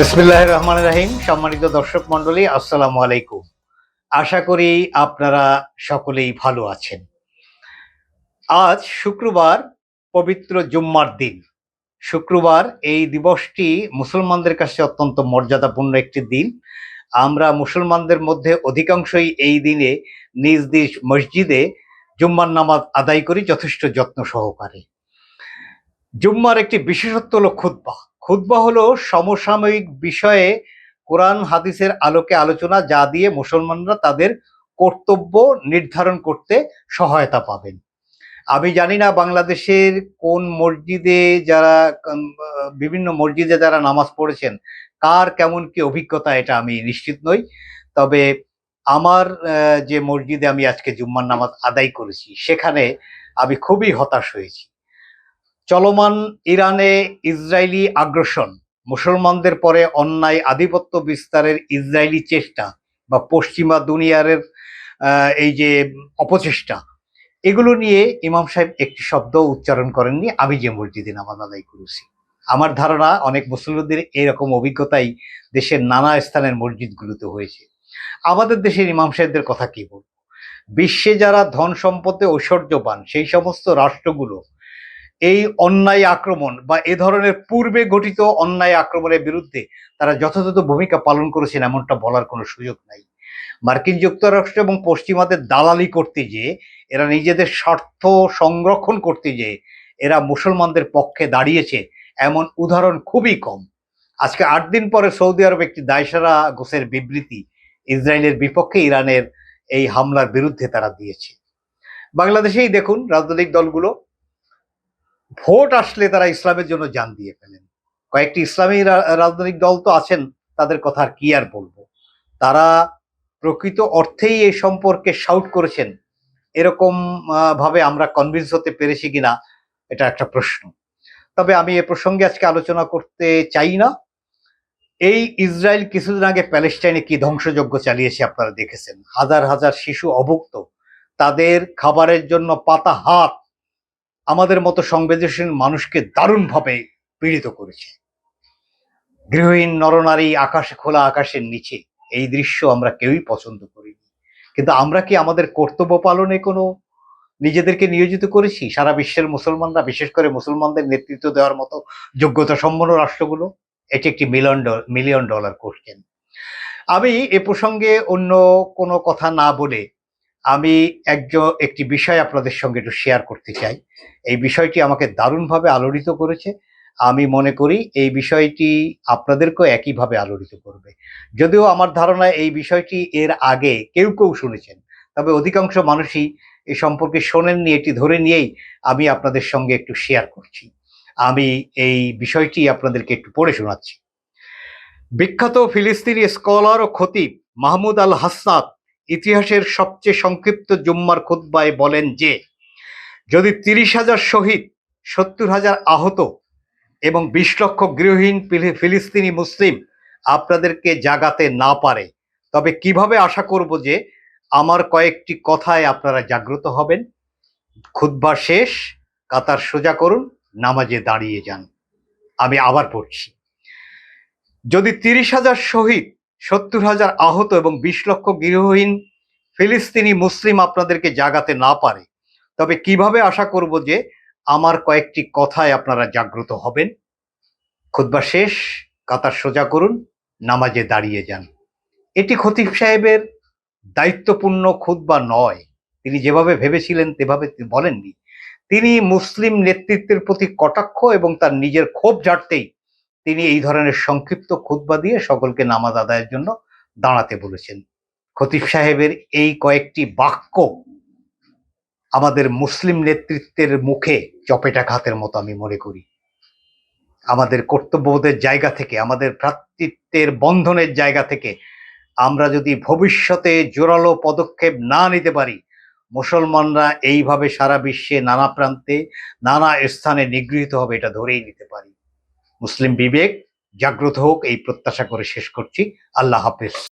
বিসমিল্লাহ রহমান রাহিম, সম্মানিত দর্শক মন্ডলী আসসালামু আলাইকুম। আশা করি আপনারা সকলেই ভালো আছেন। আজ শুক্রবার পবিত্র জুম্মার দিন। শুক্রবার এই দিবসটি মুসলমানদের কাছে অত্যন্ত মর্যাদাপূর্ণ একটি দিন। আমরা মুসলমানদের মধ্যে অধিকাংশই এই দিনে নিজ নিজ মসজিদে জুম্মার নামাজ আদায় করি, যথেষ্ট যত্ন সহকারে। জুম্মার একটি বিশেষত্ব হলো খুতবা। খুতবা হলো সমসাময়িক বিষয়ে কোরআন হাদিসের আলোকে আলোচনা যা দিয়ে মুসলমানরা তাদের কর্তব্য নির্ধারণ করতে সহায়তা পাবেন। আমি জানি না বাংলাদেশের কোন মসজিদে যারা বিভিন্ন মসজিদে যারা নামাজ পড়েছেন, কার কেমন কি অভিজ্ঞতা এটা আমি নিশ্চিত নই। তবে আমার যে মসজিদে আমি আজকে জুম্মার নামাজ আদায় করেছি, সেখানে আমি খুবই হতাশ হয়েছি। চলমান ইরানে ইসরায়েলি আগ্রাসন। মুসলমানদের পরে অন্যায় আধিপত্য বিস্তারের ইসরায়েলি চেষ্টা বা পশ্চিমা দুনিয়ার আহ, এই যে অপচেষ্টা এগুলো নিয়ে ইমাম সাহেব একটি শব্দ উচ্চারণ করেননি আমি যে মসজিদে নামাজ আদায় করেছি। আমার ধারণা অনেক মুসলিমদের এরকম অভিজ্ঞতাই দেশের নানা স্থানের মসজিদগুলোতে হয়েছে। আমাদের দেশের ইমাম সাহেবদের কথা কি বলব? বিশ্বে যারা ধন সম্পদে ঐশ্বর্যবান সেই সমস্ত রাষ্ট্রগুলো এই অন্যায় আক্রমণ বা এ ধরনের পূর্বে গঠিত অন্যায় আক্রমণের বিরুদ্ধে তারা যথাযথ ভূমিকা পালন করেছেন এমনটা বলার কোনো সুযোগ নাই। মার্কিন যুক্তরাষ্ট্র এবং পশ্চিমাদের দালালি করতে গিয়ে এরা নিজেদের স্বার্থ সংরক্ষণ করতে গিয়ে এরা মুসলমানদের পক্ষে দাঁড়িয়েছে এমন উদাহরণ খুবই কম। আজকে আট দিন পরে সৌদি আরব একটি দায়সারা গোসের বিবৃতি ইসরায়েলের বিপক্ষে ইরানের এই হামলার বিরুদ্ধে তারা দিয়েছে। বাংলাদেশেই দেখুন রাজনৈতিক দলগুলো ভোট আসলে তারা ইসলামের জন্য জান দিয়ে ফেলেন। কয়েকটি ইসলামী রাজনৈতিক দল তো আছেন, তাদের কথা আর কি আর বলব? তারা প্রকৃত অর্থেই এই সম্পর্কে শাউট করেছেন। এরকম ভাবে আমরা কনভিন্স হতে পেরেছি কিনা, এটা একটা প্রশ্ন। তবে আমি এ প্রসঙ্গে আজকে আলোচনা করতে চাই না। এই ইসরায়েল কিছুদিন আগে প্যালেস্টাইনে কি ধ্বংসযজ্ঞ চালিয়েছে আপনারা দেখেছেন। হাজার হাজার শিশু অভুক্ত। তাদের খাবারের জন্য পাতা হাত আমাদের মতো সংবেদনশীল মানুষকে দারুণভাবে পীড়িত করেছে। গৃহহীন নরনারী আকাশে খোলা আকাশের নিচে, এই দৃশ্য আমরা কেউই পছন্দ করিনি। কিন্তু আমরা কি আমাদের কর্তব্য পালনে কোনো নিজেদেরকে নিয়োজিত করেছি? সারা বিশ্বের মুসলমানরা, বিশেষ করে মুসলমানদের নেতৃত্ব দেওয়ার মতো যোগ্যতা সম্পন্ন রাষ্ট্রগুলো, এটি একটি মিলিয়ন মিলিয়ন ডলার কোশ্চেন আমি এ প্রসঙ্গে অন্য কোনো কথা না বলে আমি একজন, একটি বিষয় আপনাদের সঙ্গে একটু শেয়ার করতে চাই। এই বিষয়টি আমাকে দারুণভাবে আলোড়িত করেছে। আমি মনে করি এই বিষয়টি আপনাদেরকেও একইভাবে আলোড়িত করবে। যদিও আমার ধারণা এই বিষয়টি এর আগে কেউ কেউ শুনেছেন, তবে অধিকাংশ মানুষই এ সম্পর্কে শোনেননি, এটি ধরে নিয়েই আমি আপনাদের সঙ্গে একটু শেয়ার করছি। আমি এই বিষয়টি আপনাদেরকে একটু পড়ে শোনাচ্ছি। বিখ্যাত ফিলিস্তিনি স্কলার ও খতিব মাহমুদ আল হাসনাত ইতিহাসের সবচেয়ে সংক্ষিপ্ত জুম্মার খুতবায় বলেন যে, যদি তিরিশ হাজার শহীদ, সত্তর হাজার আহত এবং বিশ লক্ষ গৃহহীন ফিলিস্তিনি মুসলিম আপনাদেরকে জাগাতে না পারে, তবে কীভাবে আশা করব যে আমার কয়েকটি কথায় আপনারা জাগ্রত হবেন? খুতবা শেষ, কাতার সোজা করুন, নামাজে দাঁড়িয়ে যান। আমি আবার পড়ছি। যদি তিরিশ হাজার শহীদ সত্তর হাজার আহত এবং বিশ লক্ষ গৃহহীন ফিলিস্তিনি মুসলিম আপনাদেরকে জাগাতে না পারে। তবে কীভাবে আশা করব যে আমার কয়েকটি কথায় আপনারা জাগ্রত হবেন? খুতবা শেষ, কাতার সোজা করুন, নামাজে দাঁড়িয়ে যান। এটি খতিব সাহেবের দায়িত্বপূর্ণ খুতবা নয়। তিনি যেভাবে ভেবেছিলেন, তেভাবে বলেননি। তিনি মুসলিম নেতৃত্বের প্রতি কটাক্ষ এবং তার নিজের ক্ষোভ ঝাড়তেই তিনি এই ধরনের সংক্ষিপ্ত খুতবা দিয়ে সকলকে নামাজ আদায়ের জন্য দাঁড়াতে বলেছেন। খতিব সাহেবের এই কয়েকটি বাক্য আমাদের মুসলিম নেতৃত্বের মুখে চপেটাঘাতের মতো আমি মনে করি। আমাদের কর্তব্যবোধের জায়গা থেকে, আমাদের ভ্রাতৃত্বের বন্ধনের জায়গা থেকে আমরা যদি ভবিষ্যতে জোরালো পদক্ষেপ না নিতে পারি, মুসলমানরা এইভাবে সারা বিশ্বে নানা প্রান্তে, নানা স্থানে নিগৃহীত হবে এটা ধরেই নিতে পারি। মুসলিম বিবেক জাগ্রত হোক এই প্রত্যাশা করে শেষ করছি। আল্লাহ হাফেজ।